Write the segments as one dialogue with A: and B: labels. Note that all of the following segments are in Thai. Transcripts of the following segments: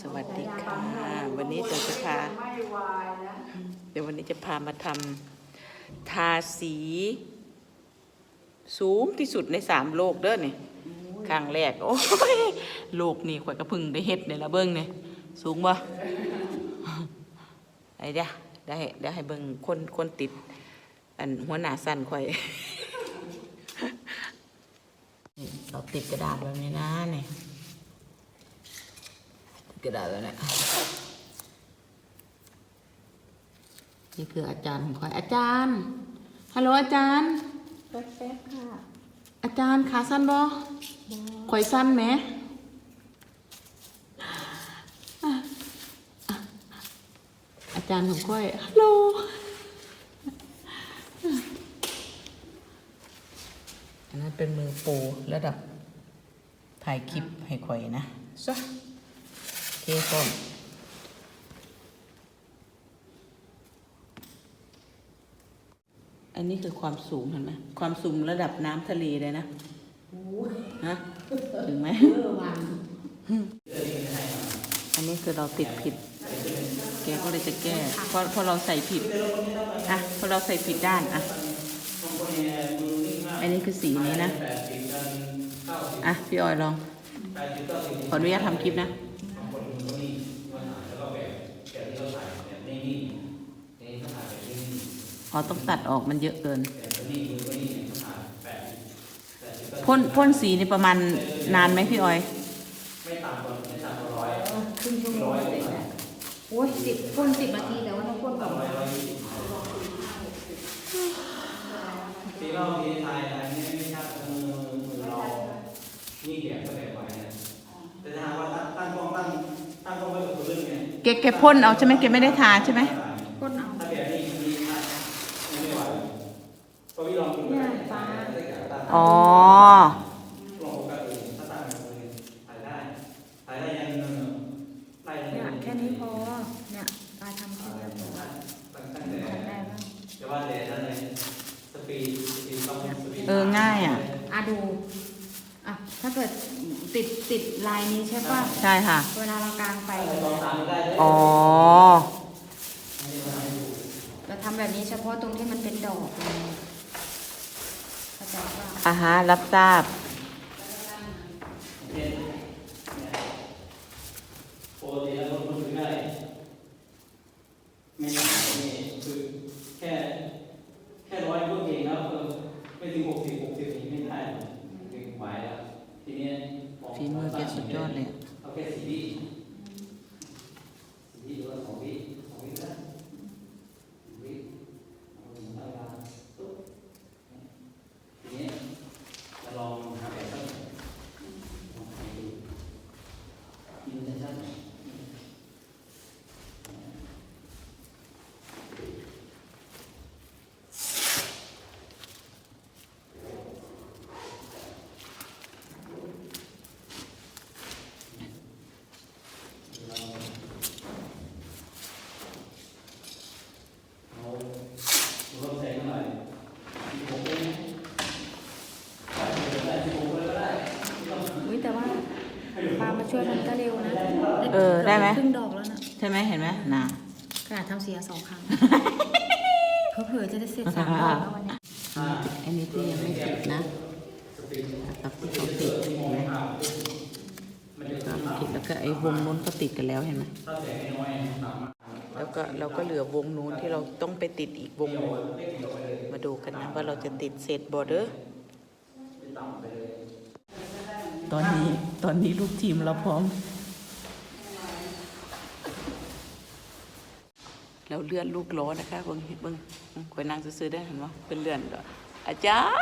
A: สวัสดีค่ะ วันนี้เราจะพาเดี๋ยววันนี้จะพามาทำทาสี สูงที่สุดในสามโลกเด้อนี่ครั้งแรก โอ้ยโลกนี่ข่อยกระพึ่งได้เฮ็ดเนี่ยละเบิ้งเนี่ยสูงบ่ไอ้เด้อได้ได้ให้เบิ้งคนคนติด อันหัวหน้าสั้นข่อยนี่เราติดกระดาษแบบนี้นะเนี่ยติด กระดาษแบบนี้นี่คืออาจารย์ของข่อยอาจารย์ฮัลโหลอาจารย์
B: แป๊บๆค่ะ
A: อาจารย์ขาสั้นบ่ข่อยสั้นไหมอะอะอาจารย์ของข่อยฮัลโหลอันนั้นเป็นมือโปรระดับถ่ายคลิปให้ข่อยนะซะ โอเคก่อนอันนี้คือความสูงเห็นไหมความสูงระดับน้ำทะเลเลยนะฮะถึงไหมอันนี้คือเราติดผิด แกก็เลยจะแก้เพราะเพราะเราใส่ผิดอะเพราะเราใส่ผิดด้านอะอันนี้คือสีนี้นะ อะ พี่ออยลองขออนุญาตทำคลิปนะ อ๋อต้องตัดออกมันเยอะเกินพ่นพ่นสีนี่ประมาณนานไหมพี่ออย
B: ครึ่งชั่วโมงเสร็จแล้วโอ้ยสิบพ่นสิบนาทีแต่ว่าต้องพ่นแบบ
C: ปีเราปีไทยอันนี้ไม่ชัดมือมือเรานี่เดียก็แบบไปนะแต่ถ้าหากว่าตั้งตั้งกล้องตั้งตั้งกล้องไว้กับตัวเรื่องไง
A: แกแกพ่นเอาใช่ไหมแกไม่ได้ทาใช่ไหม
B: พ่นเอา
C: ถ้าแบบนี้มีชัดไม่ไหวเพราะพี่ลองดู
B: เนี่ยฟ้า
A: อ๋อ
C: ลองโฟกัสดูถ้าตั้งแบบนี้ถ่ายได้ถ่ายได้ยังไล่
B: เนี่ยแค่นี้พอ เนี่ยปลาทำแค่นี้พอ
C: ตั้งตั้งแต่
B: ทำได้บ้าง
C: แต่ว่าแต่นั่นเลยสปีดสปีดต้องสปีด
A: เออ ง่ายอะ
B: อะดู อะ ถ้าเกิดติดติดลายนี้ใช่ป่ะ
A: ใช่ค่ะ
B: เวลาเรากางไป
C: ลองตามได้เลย
A: อ๋อ
B: เรา ทำแบบนี้เฉพาะตรงที่มันเป็นดอกเลยเข้าใจป่ะ
A: อ่าฮะรับทราบ
C: ปกติแล้วคนคนได้ไม่หนาเนี่ยคือแค่แค่ร้อยก็เก่งแล้วเออไม่ถึงหกสิบหกสิบนี่ไม่ได้ถึงไหวแล้วทีนี้
A: ฝีมือแกสุดยอดเลยอะ
C: เอาแค่สี่วิสี่วิหรือว่าสองวิสองวิก็ได้วิเอาถึงเวลาตุ๊บทีนี้จะลองหาแบบสักลองหาดูกินชัดๆ เอาลดแสงหน่อยที่ผมเป็นได้ที่ผมเลยก็ได้
B: อุ้ยแต่ว่าปลามาช่วยมันก็เร็วนะ
A: เออได้ไหม
B: ครึ่งดอกแล้วนะ
A: ใช่ไหมเห็นไหมน่ะ
B: ขนาดทำเสียสองครั้งเผลอๆจะได้เสร็จสามดอกแล้ววันเนี้ย
A: อันนี้ที่ยังไม่ติดนะกับที่เขาติดเห็นไหมก็ติดแล้วก็ไอ้วงนู้นก็ติดกันแล้วเห็นไหม
C: ถ้าแสงน้อยๆต่ำ
A: แล้วก็เราก็เหลือวงนู้นที่เราต้องไปติดอีกวงหนึงมาดูกันนะว่าเราจะติดเศษบอร์เดอร์ตอนนี้ตอนนี้ลูกทีมเราพร้อม เราเลื่อนลูกล้อนะคะเบิ่งเบิ่งคอยนั่งซื้อๆได้เห็นไหมเป็นเลื่อนด้วยอาจารย์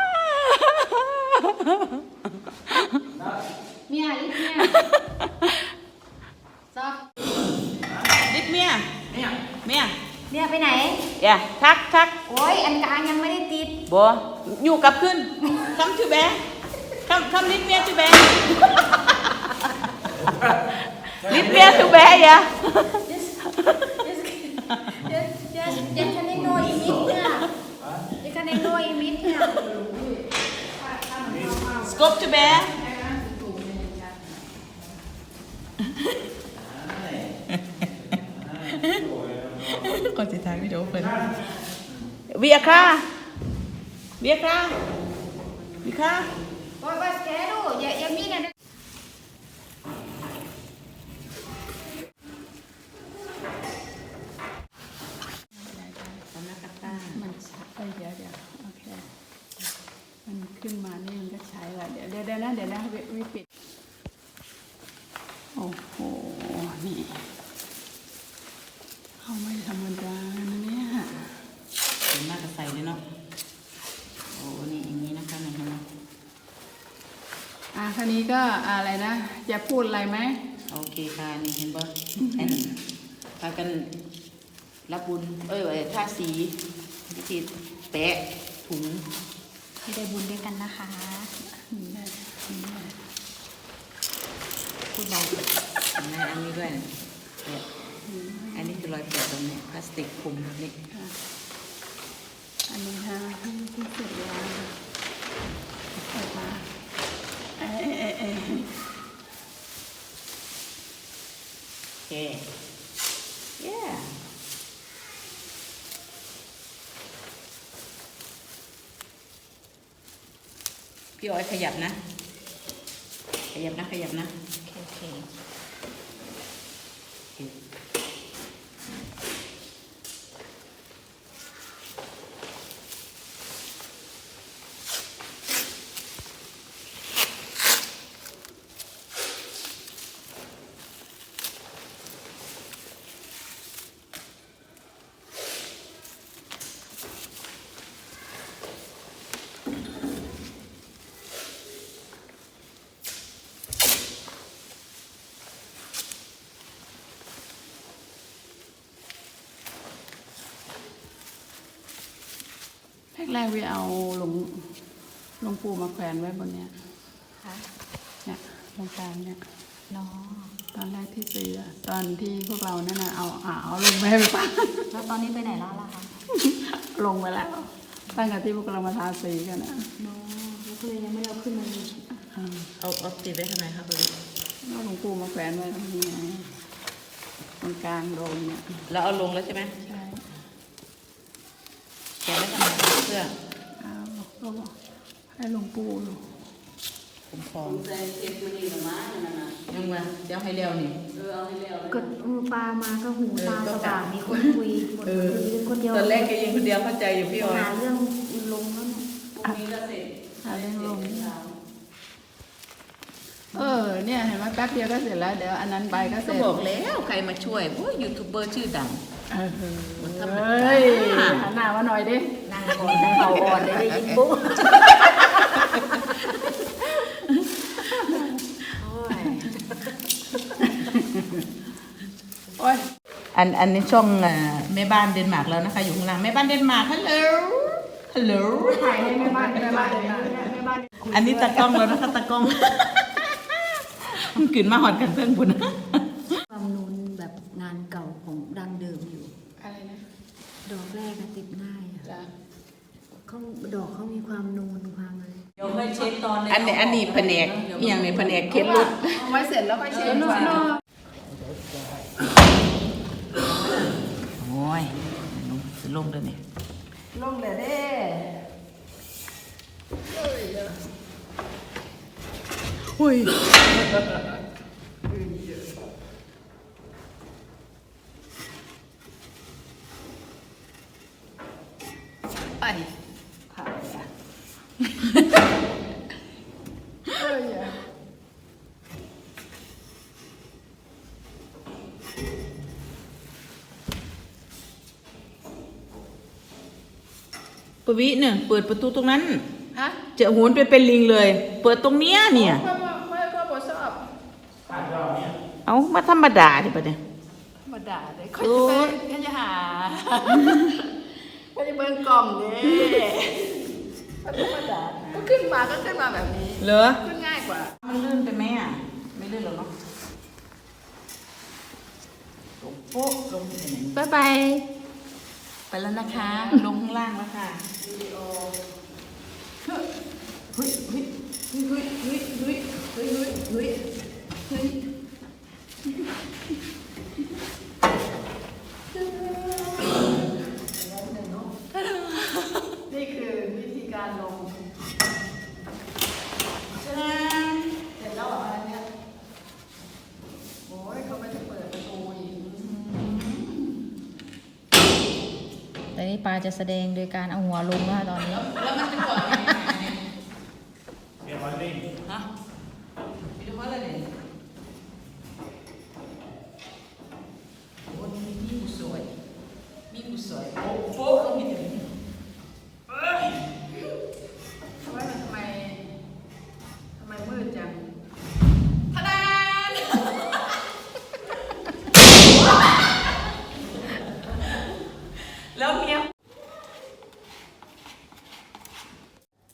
B: เมียลิฟเมียซอบ
A: นิดเมียเมียเมีย
B: เมียไปไหน
A: อย่าทักทัก
B: โอ้ยอันกลางยังไม่ได้ติด
A: บัวอยู่กลับขึ้นคำชื่อแบงคำคำนิดเมียชื่อแบงนิดเมียชื่อแบงอย่า
B: เด็
A: กคันเน
B: โนอีมิ
D: ดเนี่ยเด็กคันเนโนอีมิดเนี่ย Skål til meg! Kan ikke ta video opp. Vi er klar! Vi er klar! Vi er klar! Hva, hva skal du? Jeg, jeg mener ขาไม่ธรรมดานะเนี่ย
A: ส่วนมากก็ใส่เลยเนาะโอ้นี่อย่างนี้นะคะเนี่ยเห็นไหม
D: อะคันนี้ก็อะไรนะจะพูดอะไรไหม
A: โอเคค่ะนี่เห็นบ่อันพากันรับบุญเอ้ยเอ้ยท่าสีวิธีแปะถุง
B: ให้ได้บุญด้วยกันนะคะ
A: พูดเบาเห็นไหมอันนี้ด้วยนะแปะ อันนี้คือรอยแปะตรงเนี้ยพลาสติกคลุมนี่
D: ค่ะอันนี้ฮะที่ที่เสร็จแล้วเปิดมาเอ้ยเอ้ยเอ้ย
A: โอเค yeah พี่อ้อยขยับนะ ขยับนะ ขยับนะ
B: โอเค
D: แรกๆวิเอาหลวงหลวงปู่มาแขวนไว้บนเนี้ย
B: ค่ะ
D: เนี่ยตรงกลางเนี่ย
B: น้อง
D: ตอนแรกที่ซื้ออะตอนที่พวกเรานั่นน่ะเอาอ่าเอาลงไปให้ป้า
B: แล้วตอนนี้ไปไหนแล้วล่ะคะ
D: ลงไปแล้วตั้งแต่ที่พวกเรามาทาสีกันนะ
B: น้องแล้วก็เลยยังไม่ได้เอาขึ้นมาเลย
D: อ่า
A: เอาเอาติดไว้ทำไมครับคุณ
D: แล้วหลวงปู่มาแขวนไว้ตรงนี้ไงตรงกลางโดมเนี่ย
A: เราเอาลงแล้วใช่ไหม
D: ใช่
A: แกะไว้ทำไม เพื่อ
D: เอาก็บอกให้หลวงปู่อยู่
A: คุ้มครองยังไงเดี๋ยวให้เร็วนี่
B: ก็มือปลามาก็หูตาสว่างมีคนคุยคน
A: เออ
B: คุยคนเดียว
A: ตอนแรกแกยิงคนเดียวเข้าใจอยู่พี่อ้อย
B: หาเรื่องลงแล้วเนี่ย
D: หาเรื่องลงเออ เนี่ยเห็นไหมแป๊บเดียวก็เสร็จแล้ว เดี๋ยวอันนั้นไปก็เส
A: ก็
D: ร็จ
A: บอกแล้วใครมาช่วยโอ้ยยูทูบเบอร์ชื่อดัง
D: เฮ้ยหันหน้ามาหน่อยดิ
B: นั่งก่อนนั่งเขาอ่อนเลยได้ยินปุ๊บโอ้ย
D: อั
A: นอันนี้ช่องแม่บ้านเดนมาร์กแล้วนะคะ อยู่ข้างล่างแม่บ้านเดนมาร์กฮัลโหลฮัลโหล
D: ถ่ายให้แม่บ้านแม่บ้านเลยนะแม่บ้าน
A: อันนี้ตากล้องแล้วนะคะตากล้องมันกลืนมาหอดกันเพื่อนบุญ
B: ความนูนแบบงานเก่าของดังเดิม อยู่
D: อะไรนะ
B: ดอกแรกอะติดง่ายอะ
D: จ้ะ
B: เขาดอกเขามีความนูนความอะไร
C: เดี๋ยวค่อยเช็ดตอน
A: อันนี้อันนี้แผนกอหย่างในแผนกเข็นรถ
D: เอาไว้เสร็จแล้วไปเช็ดฝา
A: โอ้ยลงสิลงเด้อนี่
D: ลงเลยเด้
A: อุ้ย
D: ไปถ่ายอะเอ้ยอะ
A: ปวิเนี่ยเปิดประตูตรงนั้น
D: ฮะ
A: เจอโหนไปเป็นลิงเลย เปิดตรงเนี้ยเนี่ย
D: พ่อพ่อพ่อพ่อบอกชอบ
A: เอามาธรรมดาดิปะเนี่ย
D: มาด่าเลยเขาจะไปเขาจะหา เขาจะเบิ่งกล่องเด้เขาจะมาด่าก็ขึ้นมาก็ขึ้นมาแบบนี้
A: เหรอ
D: ขึ้นง่ายกว่า
A: มันลื่นไปไหมอะ ไม่ลื่นหรอกเนาะลงโป๊ะลงไปไหน
B: บ๊ายบาย
A: ไปแล้วนะคะ ลงข้างล่างแล้วค่ะวิดีโอเฮ้ยเฮ้ยเฮ้ยเฮ้ยเฮ้ยเฮ้ยเฮ้ยเฮ้ยเฮ้ยเฮ้ยเฮ้ย
B: ปลาจะแสดงโดยการเอาหัวลงนะคะตอนนี้
A: แล้วมันจะก่อนยังไงเนี่ย
C: เรียบร้อยนิ่ง
A: ฮะมีเพราะอะไรเนี่ยโอ้ยมีกูสวย มีกูสวยโอ้โหเขามีแต่นี่เอ้ย
D: ทำไมมันทำไมทำไมมืดจัง
A: ทะดาน แล้วเมีย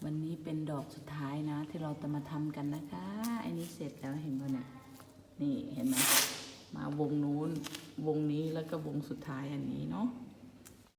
A: วันนี้เป็นดอกสุดท้ายนะ ที่เรา จะมาทำกันนะคะอันนี้เสร็จแล้วเห็นป่ะเนี่ยนี่เห็นไหมมาวงนู้นวงนี้แล้วก็วงสุดท้ายอันนี้เนาะ